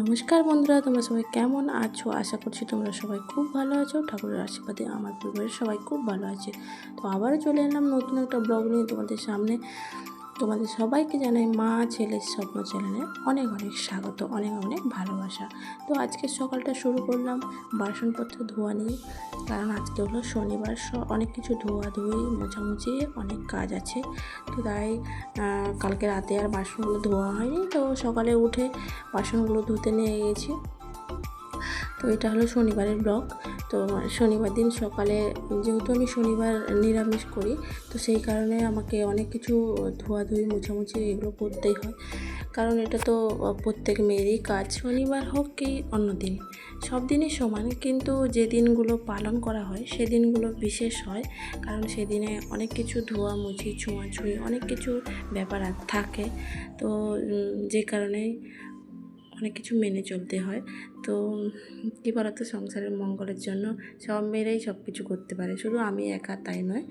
নমস্কার বন্ধুরা, তোমরা সবাই কেমন আছো? আশা করছি তোমরা সবাই খুব ভালো আছো। ঠাকুরের আশীর্বাদে আমার পরিবারের সবাই খুব ভালো আছে। তো আবারও চলে এলাম নতুন একটা ব্লগ নিয়ে তোমাদের সামনে। তোমাদের সবাইকে জানাই মা ছেলের স্বপ্ন চ্যানেলে অনেক অনেক স্বাগত, অনেক অনেক ভালোবাসা। তো আজকে সকালটা শুরু করলাম বাসনপত্র ধোয়া নিয়ে। কারণ আজকে হলো শনিবার অনেক কিছু ধোয়া ধুই মোছামুছি, অনেক কাজ আছে। তো তাই কালকে রাতে আর বাসনগুলো ধোয়া হয়নি। তো সকালে উঠে বাসনগুলো ধুতে নিয়ে গেছি। তো এটা হলো শনিবারের ব্লগ। তো শনিবার দিন সকালে, যেহেতু আমি শনিবার নিরামিষ করি, তো সেই কারণে আমাকে অনেক কিছু ধোয়াধুয়ি, মোছামুছি এগুলো করতেই হয়। কারণ এটা তো প্রত্যেক মেয়েরই কাজ, শনিবার হোক কি অন্য দিন। সব দিনই সমান, কিন্তু যে দিনগুলো পালন করা হয় সেদিনগুলো বিশেষ হয়। কারণ সেদিনে অনেক কিছু ধোয়া, মুছি, ছোঁয়াছুঁই, অনেক কিছু ব্যাপার থাকে। তো যে কারণে অনেক কিছু মেনে চলতে হয়। তো কী বলতো? সংসারের মঙ্গলের জন্য সব মেয়েরাই সব কিছু করতে পারে। শুধু আমি একা তাই নয়।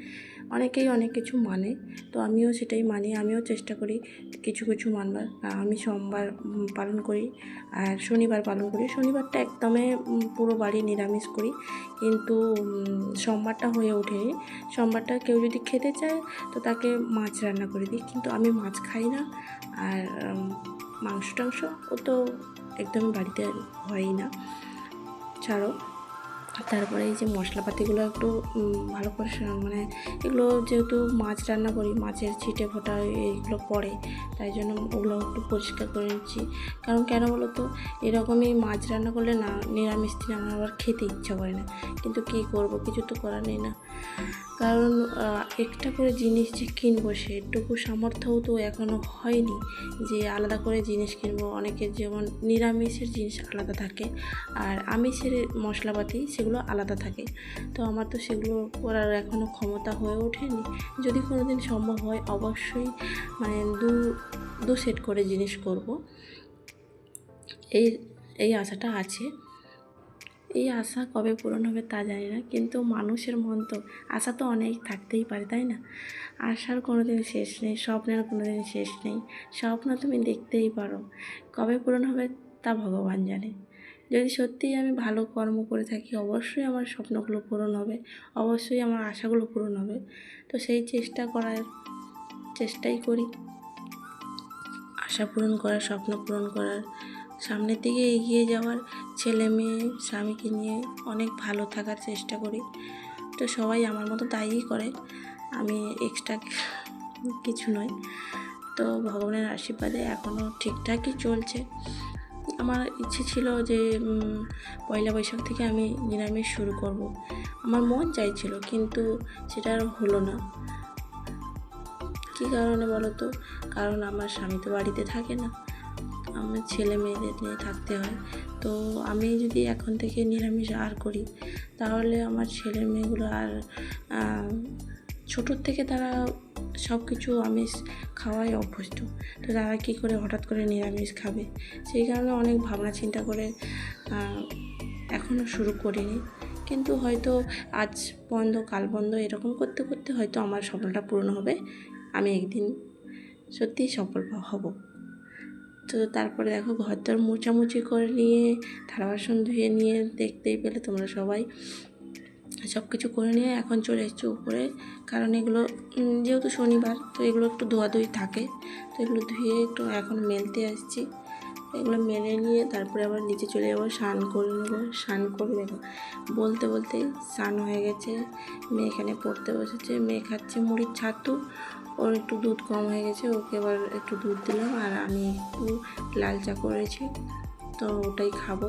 অনেকেই অনেক কিছু মানে তো আমিও সেটাই মানি আমিও চেষ্টা করি কিছু কিছু মানবার। আমি সোমবার পালন করি আর শনিবার পালন করি। শনিবারটা একদমই উম, পুরো বাড়ি নিরামিষ করি। কিন্তু সোমবারটা হয়ে ওঠেনি সোমবারটা কেউ যদি খেতে চায় তো তাকে মাছ রান্না করে দিই। কিন্তু আমি মাছ খাই না আর মাংস টাংস ও তো একদমই বাড়িতে হয়ই না। ছাড়ো। তারপরে এই যে মশলাপাতিগুলো একটু ভালো করে সা- মানে এগুলো যেহেতু মাছ রান্না করি, মাছের ছিটে ফোটা এইগুলো পড়ে, তাই জন্য ওগুলো একটু পরিষ্কার করে নিচ্ছি। কারণ কেন বলো তো এরকমই মাছ রান্না করলে না, নিরামিষ দিন আমার আবার খেতে ইচ্ছা করে না। কিন্তু কী করব, কিছু তো করার নেই না। কারণ একটা করে জিনিস যে কিনবো, সেটুকু সামর্থ্যও তো এখনও হয়নি যে আলাদা করে জিনিস কিনবো। অনেকের যেমন নিরামিষের জিনিস আলাদা থাকে, আর আমিষের মশলাপাতি সেগুলো আলাদা থাকে। তো আমার তো সেগুলো করার এখনও ক্ষমতা হয়ে ওঠেনি। যদি কোনো দিন সম্ভব হয় অবশ্যই মানে দু দু সেট করে জিনিস করব। এই এই আশাটা আছে। এই আশা কবে পূরণ হবে তা জানি না, কিন্তু মানুষের মন তো, আশা তো অনেক থাকতেই পারে, তাই না? আশার কোনো দিন শেষ নেই, স্বপ্নের কোনো দিন শেষ নেই। স্বপ্ন তুমি দেখতেই পারো। কবে পূরণ হবে তা ভগবান জানে। যদি সত্যিই আমি ভালো কর্ম করে থাকি, অবশ্যই আমার স্বপ্নগুলো পূরণ হবে। অবশ্যই আমার আশাগুলো পূরণ হবে। তো সেই চেষ্টা করার চেষ্টাই করি। আশা পূরণ করার, স্বপ্ন পূরণ করার, সামনের দিকে এগিয়ে যাওয়ার, ছেলে মেয়ে, স্বামীকে নিয়ে অনেক ভালো থাকার চেষ্টা করি। তো সবাই আমার মতো তাইই করে। আমি এক্সট্রা কিছু নয়। তো ভগবানের আশীর্বাদে এখনও ঠিকঠাকই চলছে। আমার ইচ্ছে ছিল যে পয়লা বৈশাখ থেকে আমি নিরামিষ শুরু করব। আমার মন চাইছিল, কিন্তু সেটা আর হলো না। কী কারণে বলো তো? কারণ আমার স্বামী তো বাড়িতে থাকে না। আমার ছেলে মেয়েদের নিয়ে থাকতে হয়। তো আমি যদি এখন থেকে নিরামিষ আর করি, তাহলে আমার ছেলে মেয়েগুলো আর ছোটোর থেকে তারা সব কিছু আমিষ খাওয়াই অভ্যস্ত। তো তারা কী করে হঠাৎ করে নিরামিষ খাবে? সেই কারণে অনেক ভাবনা চিন্তা করে এখনও শুরু করিনি। কিন্তু হয়তো আজ বন্ধ, কাল বন্ধ এরকম করতে করতে হয়তো আমার স্বপ্নটা পূরণ হবে। আমি একদিন সত্যিই সফল হব। তো তারপরে দেখো ঘর দর মোছামুছি করে নিয়ে, থালা বাসন ধুয়ে নিয়ে দেখতেই পেলে তোমরা সবাই সব কিছু করে নিয়ে এখন চলে এসেছি উপরে। কারণ এগুলো যেহেতু শনিবার, তো এগুলো একটু ধোয়াধুয়ি থাকে। তো এগুলো ধুয়ে একটু এখন মেলতে আসছি। এগুলো মেলে নিয়ে তারপরে আবার নিচে চলে যাব, স্নান করে নেব স্নান করে নেব বলতে বলতে স্নান হয়ে গেছে। মেয়ে এখানে পড়তে বসেছে, মেয়ে খাচ্ছে মুড়ির ছাতু। ওর একটু দুধ কম হয়ে গেছে, ওকে এবার একটু দুধ দিলাম আর আমি একটু লাল চা করেছি। তো ওটাই খাব।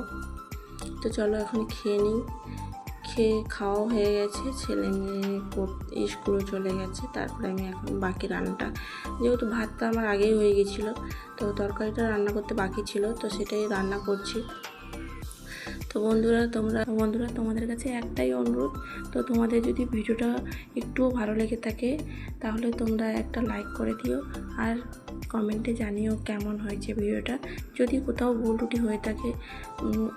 তো চলো এখন খেয়ে নিই। খেয়ে খাওয়া হয়ে গেছে, ছেলে মেয়ে স্কুলে চলে গেছে, তারপরে আমি এখন বাকি রান্নাটা যেহেতু ভাতটা আমার আগেই হয়ে গেছিল, তো তরকারিটা রান্না করতে বাকি ছিল, তো সেটাই রান্না করছি। তো বন্ধুরা, তোমরা বন্ধুরা, তোমাদের কাছে একটাই অনুরোধ, তো তোমাদের যদি ভিডিওটা একটুও ভালো লেগে থাকে, তাহলে তোমরা একটা লাইক করে দিও, আর কমেন্টে জানিও কেমন হয়েছে ভিডিওটা। যদি কোথাও ভুল টুটি হয়ে থাকে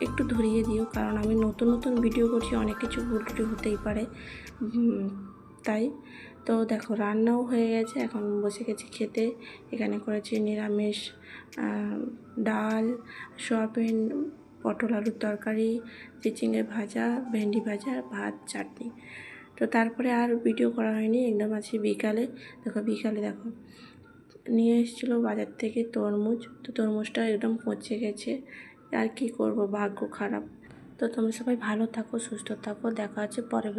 একটু ধরিয়ে দিও, কারণ আমি নতুন নতুন ভিডিও করছি, অনেক কিছু ভুল টুটি হতেই পারে। তাই। তো দেখো, রান্নাও হয়ে গেছে, এখন বসে গেছি খেতে। এখানে করেছি নিরামিষ ডাল, সয়াবিন, পটল আলুর তরকারি চিচিঙে ভাজা, ভেন্ডি ভাজা, ভাত, চাটনি। তো তারপরে আর ভিডিও করা হয়নি, একদম আছি বিকালে। দেখো বিকালে দেখো নিয়ে এসেছিল বাজার থেকে তরমুজ। তো তরমুজটা একদম পচে গেছে। আর কি করব? ভাগ্য খারাপ। তো তোমরা সবাই ভালো থাকো, সুস্থ থাকো। দেখা হচ্ছে পরে